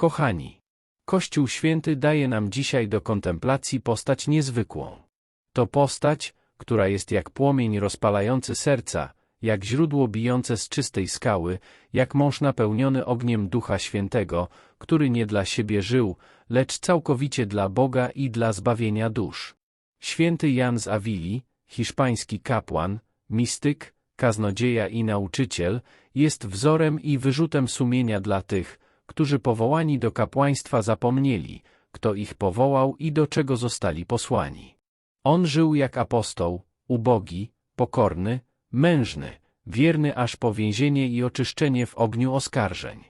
Kochani, Kościół Święty daje nam dzisiaj do kontemplacji postać niezwykłą. To postać, która jest jak płomień rozpalający serca, jak źródło bijące z czystej skały, jak mąż napełniony ogniem Ducha Świętego, który nie dla siebie żył, lecz całkowicie dla Boga i dla zbawienia dusz. Święty Jan z hiszpański kapłan, mistyk, kaznodzieja i nauczyciel, jest wzorem i wyrzutem sumienia dla tych, którzy powołani do kapłaństwa zapomnieli, kto ich powołał i do czego zostali posłani. On żył jak apostoł, ubogi, pokorny, mężny, wierny aż po więzienie i oczyszczenie w ogniu oskarżeń.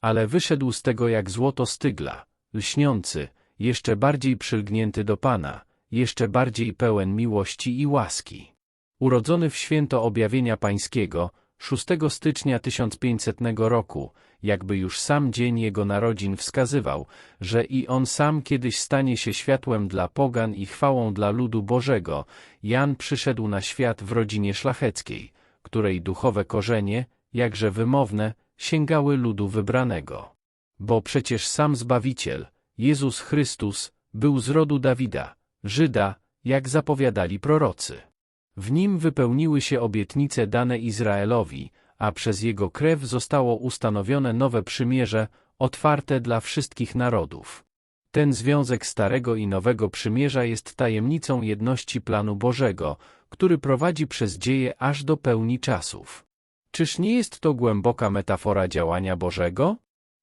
Ale wyszedł z tego jak złoto stygla, lśniący, jeszcze bardziej przylgnięty do Pana, jeszcze bardziej pełen miłości i łaski. Urodzony w święto objawienia pańskiego, 6 stycznia 1500 roku, jakby już sam dzień jego narodzin wskazywał, że i on sam kiedyś stanie się światłem dla pogan i chwałą dla ludu Bożego, Jan przyszedł na świat w rodzinie szlacheckiej, której duchowe korzenie, jakże wymowne, sięgały ludu wybranego. Bo przecież sam Zbawiciel, Jezus Chrystus, był z rodu Dawida, Żyda, jak zapowiadali prorocy. W nim wypełniły się obietnice dane Izraelowi, a przez jego krew zostało ustanowione nowe przymierze, otwarte dla wszystkich narodów. Ten związek Starego i Nowego Przymierza jest tajemnicą jedności planu Bożego, który prowadzi przez dzieje aż do pełni czasów. Czyż nie jest to głęboka metafora działania Bożego?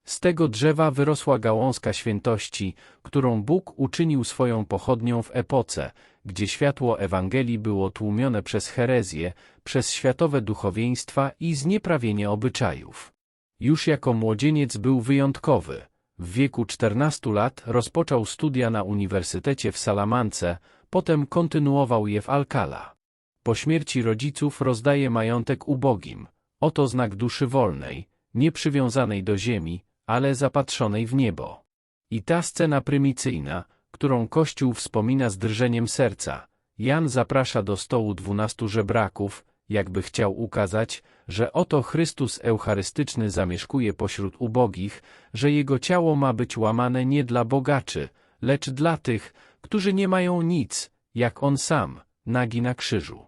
Z tego drzewa wyrosła gałązka świętości, którą Bóg uczynił swoją pochodnią w epoce, gdzie światło Ewangelii było tłumione przez herezję, przez światowe duchowieństwa i znieprawienie obyczajów. Już jako młodzieniec był wyjątkowy. W wieku 14 lat rozpoczął studia na Uniwersytecie w Salamance, potem kontynuował je w Alcala. Po śmierci rodziców rozdaje majątek ubogim. Oto znak duszy wolnej, nieprzywiązanej do ziemi, ale zapatrzonej w niebo. I ta scena prymicyjna, którą Kościół wspomina z drżeniem serca. Jan zaprasza do stołu dwunastu żebraków, jakby chciał ukazać, że oto Chrystus Eucharystyczny zamieszkuje pośród ubogich, że Jego ciało ma być łamane nie dla bogaczy, lecz dla tych, którzy nie mają nic, jak On sam, nagi na krzyżu.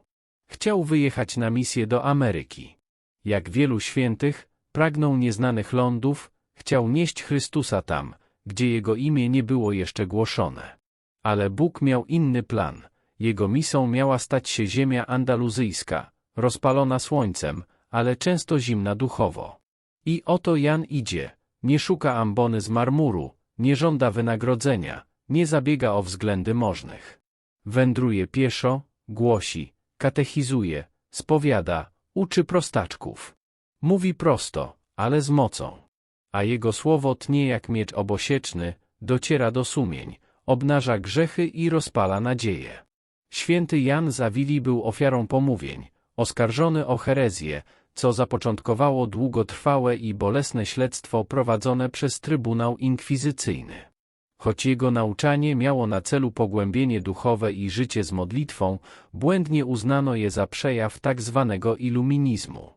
Chciał wyjechać na misję do Ameryki. Jak wielu świętych, pragnął nieznanych lądów, chciał nieść Chrystusa tam, gdzie jego imię nie było jeszcze głoszone. Ale Bóg miał inny plan. Jego misą miała stać się ziemia andaluzyjska, rozpalona słońcem, ale często zimna duchowo. I oto Jan idzie, nie szuka ambony z marmuru, nie żąda wynagrodzenia, nie zabiega o względy możnych. Wędruje pieszo, głosi, katechizuje, spowiada, uczy prostaczków. Mówi prosto, ale z mocą a jego słowo tnie jak miecz obosieczny, dociera do sumień, obnaża grzechy i rozpala nadzieję. Święty Jan Zawili był ofiarą pomówień, oskarżony o herezję, co zapoczątkowało długotrwałe i bolesne śledztwo prowadzone przez Trybunał Inkwizycyjny. Choć jego nauczanie miało na celu pogłębienie duchowe i życie z modlitwą, błędnie uznano je za przejaw tak zwanego iluminizmu.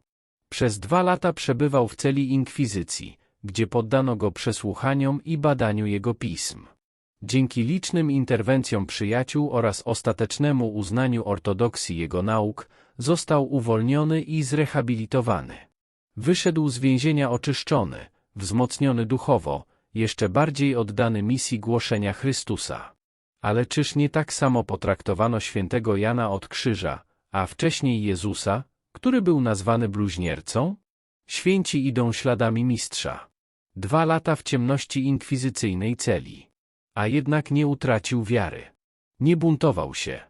Przez dwa lata przebywał w celi inkwizycji, gdzie poddano go przesłuchaniom i badaniu jego pism. Dzięki licznym interwencjom przyjaciół oraz ostatecznemu uznaniu ortodoksji jego nauk, został uwolniony i zrehabilitowany. Wyszedł z więzienia oczyszczony, wzmocniony duchowo, jeszcze bardziej oddany misji głoszenia Chrystusa. Ale czyż nie tak samo potraktowano świętego Jana od krzyża, a wcześniej Jezusa, który był nazwany bluźniercą? Święci idą śladami mistrza. Dwa lata w ciemności inkwizycyjnej celi. A jednak nie utracił wiary. Nie buntował się.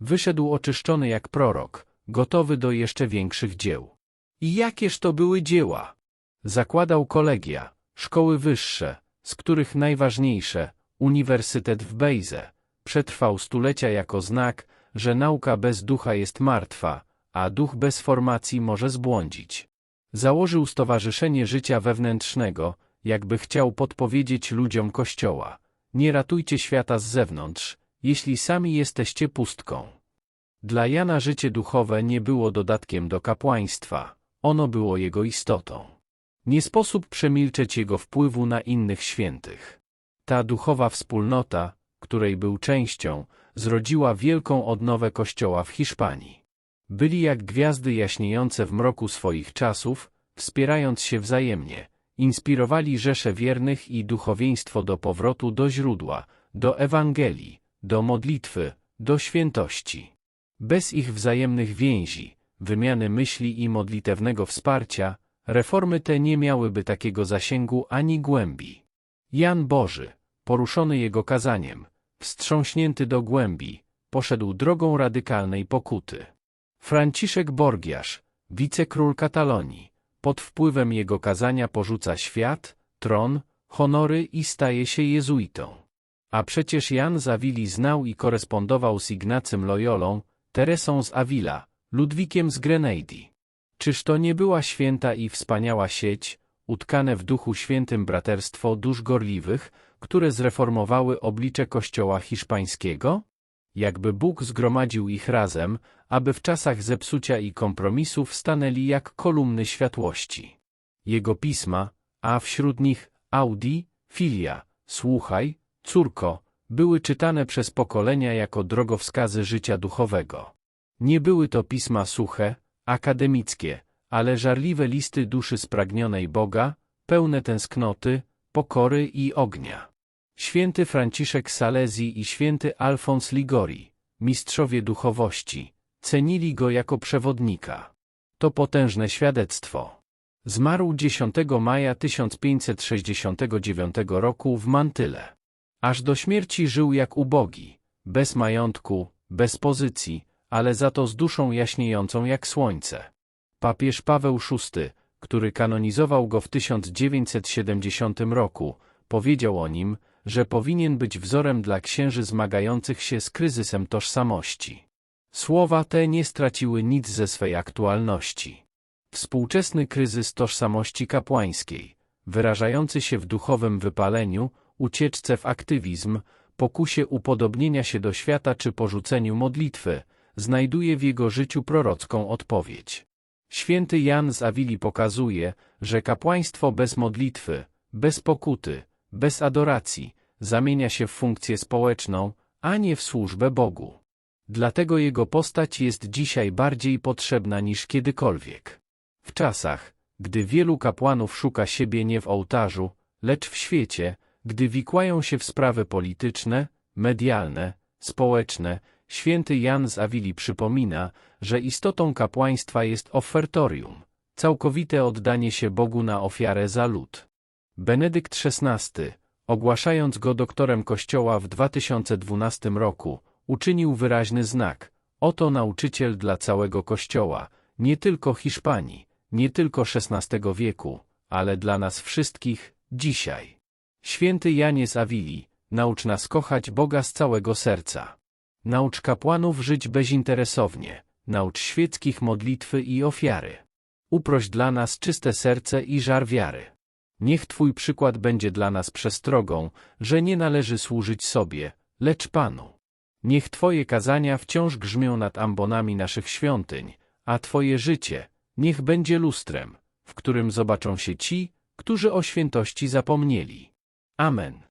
Wyszedł oczyszczony jak prorok, gotowy do jeszcze większych dzieł. I jakież to były dzieła? Zakładał kolegia, szkoły wyższe, z których najważniejsze, Uniwersytet w Bejze, przetrwał stulecia jako znak, że nauka bez ducha jest martwa, a duch bez formacji może zbłądzić. Założył Stowarzyszenie Życia Wewnętrznego, jakby chciał podpowiedzieć ludziom Kościoła. Nie ratujcie świata z zewnątrz, jeśli sami jesteście pustką. Dla Jana życie duchowe nie było dodatkiem do kapłaństwa, ono było jego istotą. Nie sposób przemilczeć jego wpływu na innych świętych. Ta duchowa wspólnota, której był częścią, zrodziła wielką odnowę Kościoła w Hiszpanii. Byli jak gwiazdy jaśniejące w mroku swoich czasów, wspierając się wzajemnie, inspirowali rzesze wiernych i duchowieństwo do powrotu do źródła, do Ewangelii, do modlitwy, do świętości. Bez ich wzajemnych więzi, wymiany myśli i modlitewnego wsparcia, reformy te nie miałyby takiego zasięgu ani głębi. Jan Boży, poruszony jego kazaniem, wstrząśnięty do głębi, poszedł drogą radykalnej pokuty. Franciszek Borgiarz, wicekról Katalonii, pod wpływem jego kazania porzuca świat, tron, honory i staje się jezuitą. A przecież Jan z Awili znał i korespondował z Ignacym Loyolą, Teresą z Avila, Ludwikiem z Grenady. Czyż to nie była święta i wspaniała sieć, utkane w duchu świętym braterstwo dusz gorliwych, które zreformowały oblicze Kościoła hiszpańskiego? Jakby Bóg zgromadził ich razem, aby w czasach zepsucia i kompromisów stanęli jak kolumny światłości. Jego pisma, a wśród nich Audi, Filia, Słuchaj, Córko, były czytane przez pokolenia jako drogowskazy życia duchowego. Nie były to pisma suche, akademickie, ale żarliwe listy duszy spragnionej Boga, pełne tęsknoty, pokory i ognia. Święty Franciszek Salezji i święty Alfons Ligori, mistrzowie duchowości, cenili go jako przewodnika. To potężne świadectwo. Zmarł 10 maja 1569 roku w Mantyle. Aż do śmierci żył jak ubogi, bez majątku, bez pozycji, ale za to z duszą jaśniejącą jak słońce. Papież Paweł VI, który kanonizował go w 1970 roku, powiedział o nim, że powinien być wzorem dla księży zmagających się z kryzysem tożsamości. Słowa te nie straciły nic ze swej aktualności. Współczesny kryzys tożsamości kapłańskiej, wyrażający się w duchowym wypaleniu, ucieczce w aktywizm, pokusie upodobnienia się do świata czy porzuceniu modlitwy, znajduje w jego życiu prorocką odpowiedź. Święty Jan z Awili pokazuje, że kapłaństwo bez modlitwy, bez pokuty, bez adoracji, zamienia się w funkcję społeczną, a nie w służbę Bogu. Dlatego jego postać jest dzisiaj bardziej potrzebna niż kiedykolwiek. W czasach, gdy wielu kapłanów szuka siebie nie w ołtarzu, lecz w świecie, gdy wikłają się w sprawy polityczne, medialne, społeczne, święty Jan z Awili przypomina, że istotą kapłaństwa jest ofertorium, całkowite oddanie się Bogu na ofiarę za lud. Benedykt XVI, ogłaszając go doktorem Kościoła w 2012 roku, uczynił wyraźny znak. Oto nauczyciel dla całego Kościoła, nie tylko Hiszpanii, nie tylko XVI wieku, ale dla nas wszystkich, dzisiaj. Święty Janie z naucz nas kochać Boga z całego serca. Naucz kapłanów żyć bezinteresownie, naucz świeckich modlitwy i ofiary. Uproś dla nas czyste serce i żar wiary. Niech Twój przykład będzie dla nas przestrogą, że nie należy służyć sobie, lecz Panu. Niech Twoje kazania wciąż grzmią nad ambonami naszych świątyń, a Twoje życie niech będzie lustrem, w którym zobaczą się ci, którzy o świętości zapomnieli. Amen.